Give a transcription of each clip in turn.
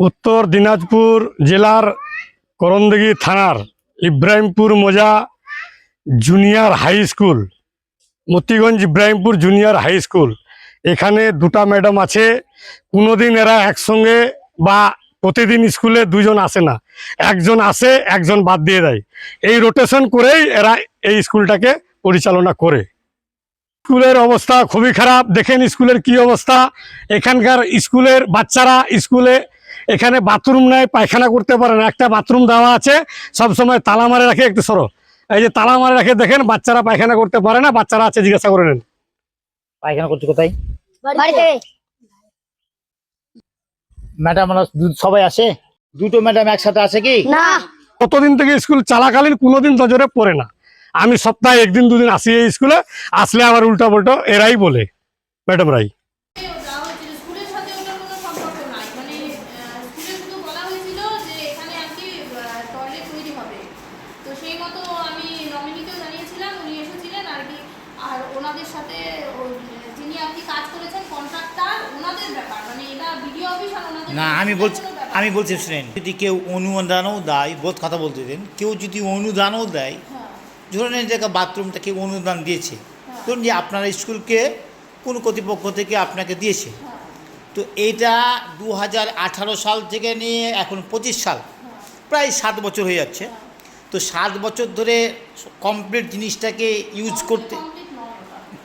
উত্তর দিনাজপুর জেলার করণদিঘি থানার ইব্রাহিমপুর মোজা junior high school, Motiganj Ibrahimpur junior high school. এখানে দুটা ম্যাডাম আছে, কোনোদিন এরা একসঙ্গে বা প্রতিদিন স্কুলে দুজন আসে না। একজন আসে, একজন বাদ দিয়ে দেয়। এই রোটেশন করেই এরা এই স্কুলটাকে পরিচালনা করে। স্কুলের অবস্থা খুবই খারাপ, দেখেন স্কুলের কি অবস্থা। এখানকার স্কুলের বাচ্চারা স্কুলে এখানে বাথরুম নেয় পায়খানা করতে পারে না। একটা বাথরুম দেওয়া আছে সব সময় তালা মারে রাখে একটু সরো। এই যে তালা মারে রাখে দেখেন বাচ্চারা পায়খানা করতে পারে না বাচ্চারা আছে জিজ্ঞাসা করে নেন। পায়খানা করছে কোথায়? ম্যাডাম সবাই আসে? দুটো ম্যাডাম একসাথে আছে কি? না। কতদিন থেকে স্কুল চলাকালীন কোনোদিন নজরে পড়ে না। আমি সপ্তাহে একদিন দুদিন আসি এই স্কুলে আসলে আবার উল্টা পাল্টা এরাই বলে ম্যাডামরাই দেওয়া হয়েছিল স্কুলের সাথে ওটার কোনো সম্পর্ক নাই মানে আহ, স্কুলে শুধু বলা হয়েছিল যে এখানে আর কি টয়লেট তৈরি হবে তো সেই মতো আমি নমিনিকেও জানিয়েছিলাম উনি এসেছিলেন আর কি। আর ওনাদের সাথে যিনি আর কি কাজ করেছেন কন্ট্রাক্টর ওনাদের ব্যাপার। মানে এটা বিডিও অফিস আর ওনাদের না আমি বলছি আমি বলছি শুনেন যদি কেউ অনুদানও দেয় বোধ কথা বলতে দেন কেউ যদি অনুদানও দেয় হ্যাঁ। ধরুন এই জায়গা বাথরুমটা কেউ অনুদান দিয়েছে ধরুন যে আপনার স্কুলকে কোন কর্তৃপক্ষ থেকে আপনাকে দিয়েছে হ্যাঁ। তো এটা দু হাজার আঠারো সাল থেকে নিয়ে এখন পঁচিশ সাল প্রায় সাত বছর হয়ে যাচ্ছে। তো সাত বছর ধরে কমপ্লিট জিনিসটাকে ইউজ করতে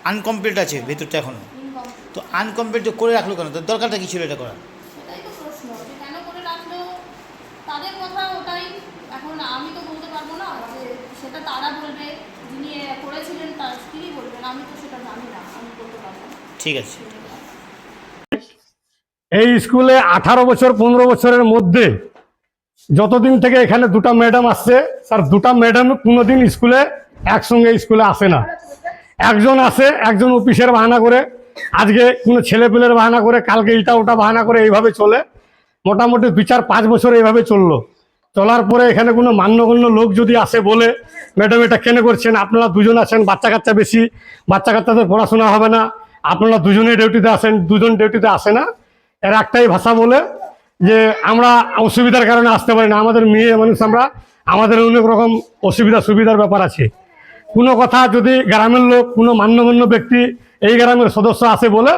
আনকমপ্লিট আছে ভেতরটা এখনও তো আনকমপ্লিট করে রাখল কেন? তো দরকারটা কি ছিল এটা করার? সেটাই তো প্রশ্ন। যে কেন করে রাখল তাদের কথা ওটাই। এখন আমি তো বলতে পারব না যে সেটা তারা বলবে যিনি করেছিলেন তার তিনি বলবেন। আমি তো সেটা জানি না আমি বলতে পারব না। ঠিক আছে। এই স্কুলে আঠারো বছর পনেরো বছরের মধ্যে যতদিন থেকে এখানে দুটো ম্যাডাম আসছে স্যার দুটো ম্যাডাম কোনোদিন স্কুলে একসঙ্গে স্কুলে আসে না। একজন আসে, একজন অফিসের বাহানা করে, আজকে কোনো ছেলেপেলের বাহানা করে, কালকে ইটা ওটা বাহানা করে এইভাবে চলে। মোটামুটি দু চার পাঁচ বছর এইভাবে চলল। চলার পরে এখানে কোনো মান্যগণ্য লোক যদি আসে বলে ম্যাডাম এটা কেন করছেন? আপনারা দুজন আছেন বাচ্চা কাচ্চা বেশি বাচ্চা কাচ্চাদের পড়াশোনা হবে না। আপনারা দুজনে ডিউটিতে আসেন, দুজন ডিউটিতে আসে না। এর একটাই ভাষা বলে যে আমরা অসুবিধার কারণে আসতে পারি না। আমাদের মেয়ে মানুষ আমরা, আমাদের অনেক রকম অসুবিধা সুবিধার ব্যাপার আছে। কোনো কথা যদি গ্রামের লোক, কোনো মান্যগণ্য ব্যক্তি এই গ্রামের সদস্য আসে বলে,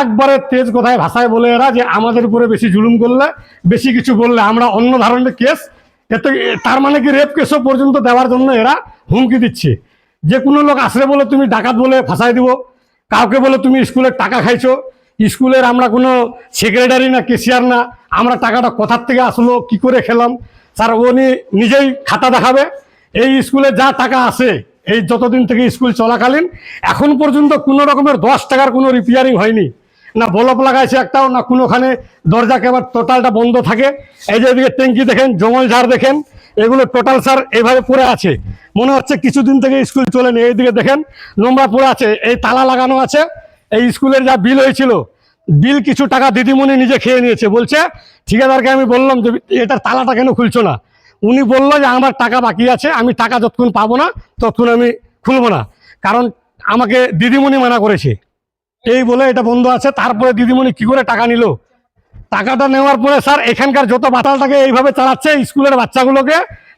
একবারে তেজ কথায় ভাষায় বলে এরা যে আমাদের উপরে বেশি জুলুম করলে, বেশি কিছু বললে আমরা অন্য ধরনের কেস এতে তার মানে কি রেপ কেসও পর্যন্ত দেওয়ার জন্য এরা হুমকি দিচ্ছে। যে কোনো লোক আসলে বলে তুমি ডাকাত বলে ফাঁসাই দিব, কাউকে বলে তুমি স্কুলের টাকা খাইছো, স্কুলের আমরা কোনো সেক্রেটারি না কেশিয়ার না আমরা টাকাটা কোথার থেকে আসলো, কি করে খেলাম? স্যার, উনি নিজেই খাতা দেখাবে। এই স্কুলে যা টাকা আসে এই যতদিন থেকে স্কুল চলাকালীন, এখন পর্যন্ত কোনো রকমের দশ টাকার কোনো রিপেয়ারিং হয়নি। না বলপ লাগাইছে একটাও, না কোনোখানে দরজা কেবার টোটালটা বন্ধ থাকে। এই যে এদিকে ট্যাঙ্কি দেখেন, জঙ্গল ঝাড় দেখেন, এগুলো টোটাল স্যার এইভাবে পড়ে আছে। মনে হচ্ছে কিছুদিন থেকে স্কুল চলেনি। এইদিকে দেখেন, নোংরা পড়ে আছে, এই তালা লাগানো আছে। এই স্কুলের যা বিল হয়েছিল বিল কিছু টাকা দিদিমণি নিজে খেয়ে নিয়েছে, বলছে, ঠিকাদারকে আমি বললাম যে, এটার তালাটা কেন খুলছো না? উনি বলল যে, আমার টাকা বাকি আছে, আমি টাকা যতক্ষণ পাবো না, ততক্ষণ আমি খুলবো না। কারণ আমাকে দিদিমণি মানা করেছে। এই বলে এটা বন্ধ আছে, তারপরে দিদিমণি কি করে টাকা নিল? টাকাটা নেওয়ার পরে, স্যার, এখানকার যত বাতালটাকে এইভাবে চালাচ্ছে স্কুলের বাচ্চাগুলোকে,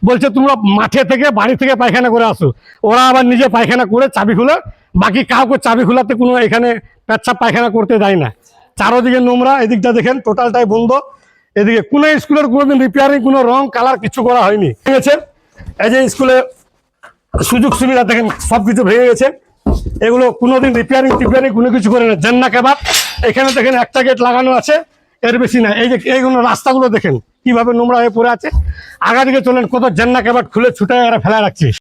বলছে তোমরা মাঠে থেকে, বাড়ি থেকে পায়খানা করে আসো। ওরা আবার নিজে পায়খানা করে চাবি খুলে, বাকি কাউকে চাবি খোলাতে কোনো এখানে পেচ্ছাপ পায়খানা করতে দেয় না। চারোদিকে নোংরা, এদিকটা দেখেন টোটালটাই বন্ধ। এদিকে কোনো স্কুলের কোনোদিন রিপেয়ারিং কোনো রং কালার কিছু করা হয়নি। ঠিক আছে এই যে স্কুলে সুযোগ সুবিধা দেখেন সব কিছু ভেঙে গেছে। এগুলো কোনোদিন রিপেয়ারিং টিপেয়ারিং কোনো কিছু করে না জেন্না কেবাব এখানে দেখেন একটা গেট লাগানো আছে, এর বেশি না এই যে, এইগুলো রাস্তাগুলো দেখেন, কীভাবে নোংরা হয়ে পড়ে আছে। আগা দিকে চলেন কত জেন্না কেবাব খুলে ছুটে এরা ফেলা রাখছে।